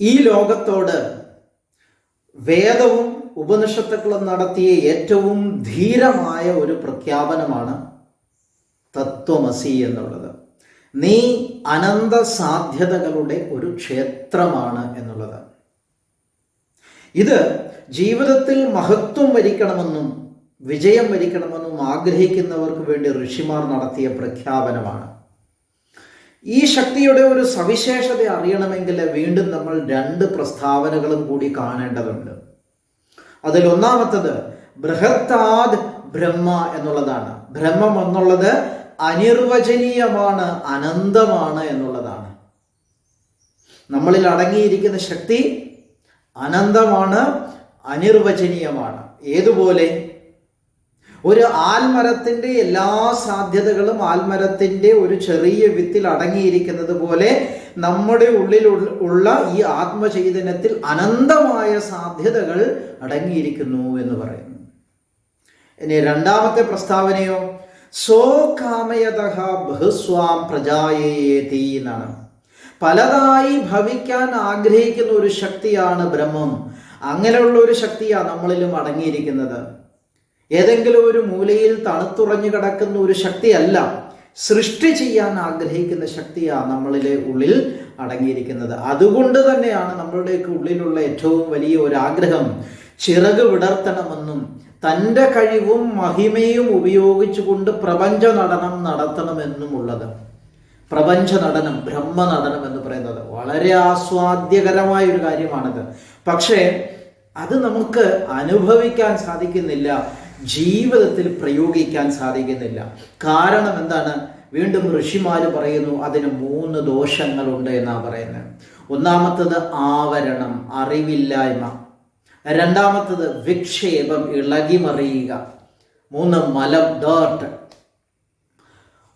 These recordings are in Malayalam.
ഈ ലോകത്തോട് വേദവും ഉപനിഷത്തുക്കളും നടത്തിയ ഏറ്റവും ധീരമായ ഒരു പ്രഖ്യാപനമാണ് തത്വമസി എന്നുള്ളത്. നീ അനന്ത സാധ്യതകളുടെ ഒരു ക്ഷേത്രമാണ് എന്നുള്ളത്. ഇത് ജീവിതത്തിൽ മഹത്വം വരിക്കണമെന്നും വിജയം വരിക്കണമെന്നും ആഗ്രഹിക്കുന്നവർക്ക് വേണ്ടി ഋഷിമാർ നടത്തിയ പ്രഖ്യാപനമാണ്. ഈ ശക്തിയുടെ ഒരു സവിശേഷത അറിയണമെങ്കിൽ വീണ്ടും നമ്മൾ രണ്ട് പ്രസ്താവനകളും കൂടി കാണേണ്ടതുണ്ട്. അതിൽ ഒന്നാമത്തത് ബൃഹത്താദ് ബ്രഹ്മ എന്നുള്ളതാണ്. ബ്രഹ്മം എന്നുള്ളത് അനിർവചനീയമാണ് അനന്തമാണ് എന്നുള്ളതാണ്. നമ്മളിൽ അടങ്ങിയിരിക്കുന്ന ശക്തി അനന്തമാണ് അനിർവചനീയമാണ്. ഏതുപോലെ? ഒരു ആൽമരത്തിന്റെ എല്ലാ സാധ്യതകളും ആൽമരത്തിന്റെ ഒരു ചെറിയ വിത്തിൽ അടങ്ങിയിരിക്കുന്നത് പോലെ നമ്മുടെ ഉള്ളിൽ ഉള്ള ഈ ആത്മചൈതന്യത്തിൽ അനന്തമായ സാധ്യതകൾ അടങ്ങിയിരിക്കുന്നു എന്ന് പറയുന്നു. ഇനി രണ്ടാമത്തെ പ്രസ്താവനയോ? സോ കാമയത ബഹുസ്വാം പ്രജായേതി എന്നാണ്. പലതായി ഭവിക്കാൻ ആഗ്രഹിക്കുന്ന ഒരു ശക്തിയാണ് ബ്രഹ്മം. അങ്ങനെയുള്ള ഒരു ശക്തിയാണ് നമ്മളിലും അടങ്ങിയിരിക്കുന്നത്. ഏതെങ്കിലും ഒരു മൂലയിൽ തണുത്തുറഞ്ഞു കിടക്കുന്ന ഒരു ശക്തിയല്ല സൃഷ്ടി ചെയ്യാൻ ആഗ്രഹിക്കുന്ന ശക്തിയാണ് നമ്മളിലെ ഉള്ളിൽ അടങ്ങിയിരിക്കുന്നത്. അതുകൊണ്ട് തന്നെയാണ് നമ്മളുടെയൊക്കെ ഉള്ളിലുള്ള ഏറ്റവും വലിയ ഒരു ആഗ്രഹം ചിറക് വിടർത്തണമെന്നും തന്റെ കഴിവും മഹിമയും ഉപയോഗിച്ചുകൊണ്ട് പ്രപഞ്ച നടനം നടത്തണമെന്നുമുള്ളത്. പ്രപഞ്ച നടനം ബ്രഹ്മ നടനം എന്ന് പറയുന്നത് വളരെ ആസ്വാദ്യകരമായ ഒരു കാര്യമാണത്. പക്ഷേ അത് നമുക്ക് അനുഭവിക്കാൻ സാധിക്കുന്നില്ല. ജീവിതത്തിൽ പ്രയോഗിക്കാൻ സാധിക്കുന്നില്ല. കാരണം എന്താണ്? വീണ്ടും ഋഷിമാർ പറയുന്നു അതിന് മൂന്ന് ദോഷങ്ങളുണ്ട് എന്നാണ് പറയുന്നത്. ഒന്നാമത്തത് ആവരണം അറിവില്ലായ്മ. രണ്ടാമത്തത് വിക്ഷേപം ഇളകിമറിയുക. മൂന്ന് മലം ഡേർട്ട്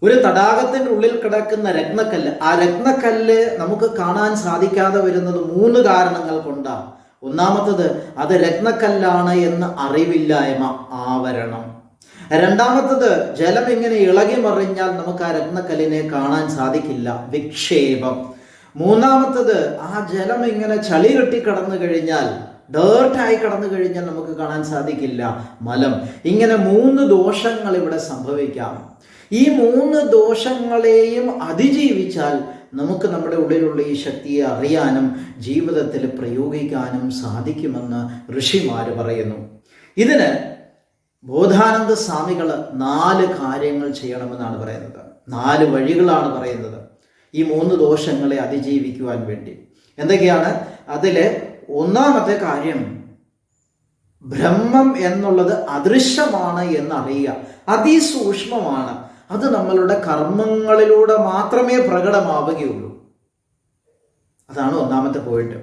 ഒരു തടാകത്തിന്റെ ഉള്ളിൽ കിടക്കുന്ന രത്നക്കല്ല് ആ രത്നക്കല്ല് നമുക്ക് കാണാൻ സാധിക്കാതെ വരുന്നത് മൂന്ന് കാരണങ്ങൾ കൊണ്ടാണ്. ഒന്നാമത്തത് അത് രത്നക്കല്ലാണ് എന്ന് അറിവില്ലായ്മ ആവരണം. രണ്ടാമത്തത് ജലം ഇങ്ങനെ ഇളകി മറിഞ്ഞാൽ നമുക്ക് ആ രത്നക്കല്ലിനെ കാണാൻ സാധിക്കില്ല. വിക്ഷേപം. മൂന്നാമത്തത് ആ ജലം ഇങ്ങനെ ചളി കെട്ടി കടന്നു കഴിഞ്ഞാൽ ഡേർട്ടായി കടന്നു കഴിഞ്ഞാൽ നമുക്ക് കാണാൻ സാധിക്കില്ല. മലം. ഇങ്ങനെ മൂന്ന് ദോഷങ്ങൾ ഇവിടെ സംഭവിക്കാം. ഈ മൂന്ന് ദോഷങ്ങളെയും അതിജീവിച്ചാൽ നമുക്ക് നമ്മുടെ ഉള്ളിലുള്ള ഈ ശക്തിയെ അറിയാനും ജീവിതത്തിൽ പ്രയോഗിക്കാനും സാധിക്കുമെന്ന് ഋഷിമാർ പറയുന്നു. ഇതിന് ബോധാനന്ദ സ്വാമികൾ നാല് കാര്യങ്ങൾ ചെയ്യണമെന്നാണ് പറയുന്നത്. നാല് വഴികളാണ് പറയുന്നത്. ഈ മൂന്ന് ദോഷങ്ങളെ അതിജീവിക്കുവാൻ വേണ്ടി. എന്തൊക്കെയാണ്? അതിൽ ഒന്നാമത്തെ കാര്യം ബ്രഹ്മം എന്നുള്ളത് അദൃശ്യമാണ് എന്നറിയുക. അതിസൂക്ഷ്മമാണ്. അത് നമ്മളുടെ കർമ്മങ്ങളിലൂടെ മാത്രമേ പ്രകടമാവുകയുള്ളൂ. അതാണ് ഒന്നാമത്തെ പോയിന്റ്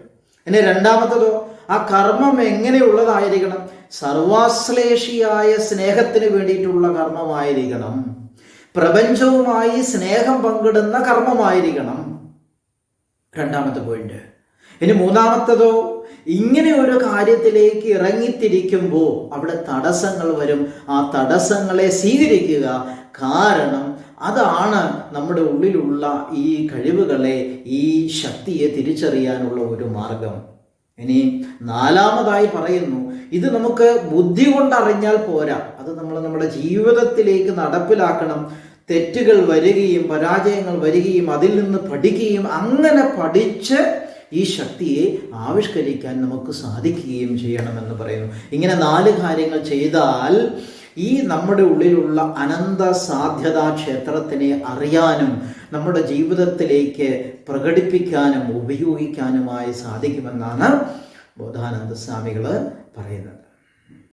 ഇനി രണ്ടാമത്തതോ ആ കർമ്മം എങ്ങനെയുള്ളതായിരിക്കണം? സർവാശ്ലേഷിയായ സ്നേഹത്തിന് വേണ്ടിയിട്ടുള്ള കർമ്മമായിരിക്കണം. പ്രപഞ്ചവുമായി സ്നേഹം പങ്കിടുന്ന കർമ്മമായിരിക്കണം. രണ്ടാമത്തെ പോയിന്റ് ഇനി മൂന്നാമത്തതോ ഇങ്ങനെ ഓരോ കാര്യത്തിലേക്ക് ഇറങ്ങിത്തിരിക്കുമ്പോൾ അവിടെ തടസ്സങ്ങൾ വരും. ആ തടസ്സങ്ങളെ സ്വീകരിക്കുക കാരണം അതാണ് നമ്മുടെ ഉള്ളിലുള്ള ഈ കഴിവുകളെ ഈ ശക്തിയെ തിരിച്ചറിയാനുള്ള ഒരു മാർഗം. ഇനി നാലാമതായി പറയുന്നു ഇത് നമുക്ക് ബുദ്ധി കൊണ്ടറിഞ്ഞാൽ പോരാ. അത് നമ്മൾ നമ്മുടെ ജീവിതത്തിലേക്ക് നടപ്പിലാക്കണം. തെറ്റുകൾ വരികയും പരാജയങ്ങൾ വരികയും അതിൽ നിന്ന് പഠിക്കുകയും അങ്ങനെ പഠിച്ച് ഈ ശക്തിയെ ആവിഷ്കരിക്കാൻ നമുക്ക് സാധിക്കുകയും ചെയ്യണമെന്ന് പറയുന്നു. ഇങ്ങനെ നാല് കാര്യങ്ങൾ ചെയ്താൽ ഈ നമ്മുടെ ഉള്ളിലുള്ള അനന്ത സാധ്യതാ ക്ഷേത്രത്തിനെ അറിയാനും നമ്മുടെ ജീവിതത്തിലേക്ക് പ്രകടിപ്പിക്കാനും ഉപയോഗിക്കാനുമായി സാധിക്കുമെന്നാണ് ബോധാനന്ദ സ്വാമികൾ പറയുന്നത്.